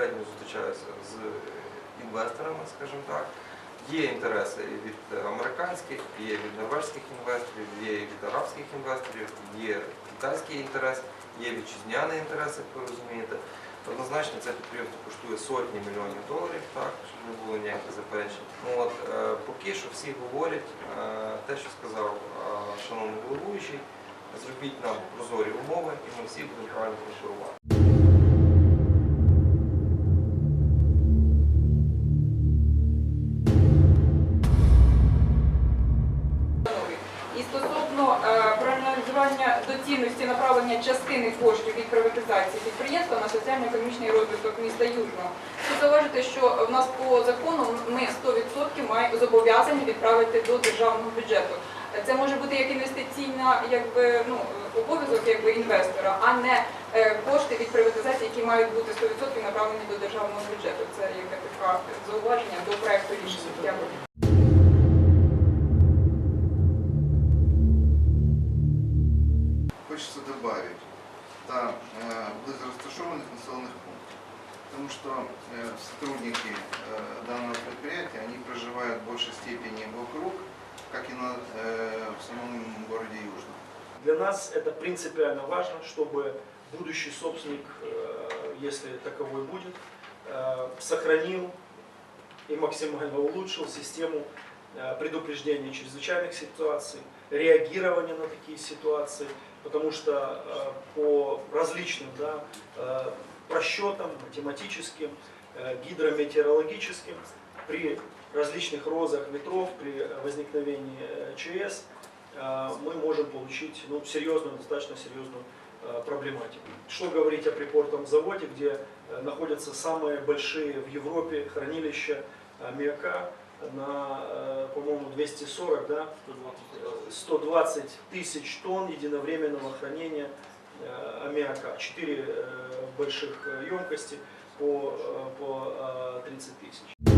зустрічаюся з інвесторами, скажімо так. Є інтереси і від американських, є від норвежських інвесторів, є від арабських інвесторів, є китайський інтерес, є вітчизняний інтерес, як ви розумієте. Однозначно це підприємство коштує сотні мільйонів доларів, так, щоб не було ніяких заперечень. Ну, от, е, поки що всі говорять е, те, що сказав е, шановний головуючий, зробіть нам прозорі умови і ми всі будемо правильно конкурувати. І стосовно е, проаналізування доцільності направлення частини коштів від приватизації підприємства на соціально-економічний розвиток міста Южного, тут зауважити, що в нас по закону ми 100% маємо зобов'язані відправити до державного бюджету. Це може бути як інвестиційна якби, ну, обов'язок якби, інвестора, а не е, кошти від приватизації, які мають бути 100% направлені до державного бюджету. Це яке таке зауваження до проекту рішення. Дякую. Что э, сотрудники э, данного предприятия, они проживают в большей степени вокруг, как и на, э, в самом городе Южном. Для нас это принципиально важно, чтобы будущий собственник, если таковой будет, сохранил и максимально улучшил систему предупреждения чрезвычайных ситуаций, реагирования на такие ситуации, потому что по различным да, просчетам математическим, э, гидрометеорологическим, при различных розах ветров, при возникновении э, ЧС, э, мы можем получить ну, серьезную, достаточно серьезную проблематику. Что говорить о припортовом заводе, где находятся самые большие в Европе хранилища аммиака на, по-моему, 240, да, э, 120 тысяч тонн единовременного хранения аммиака. Четыре э, больших э, емкости по, э, по э, 30 тысяч.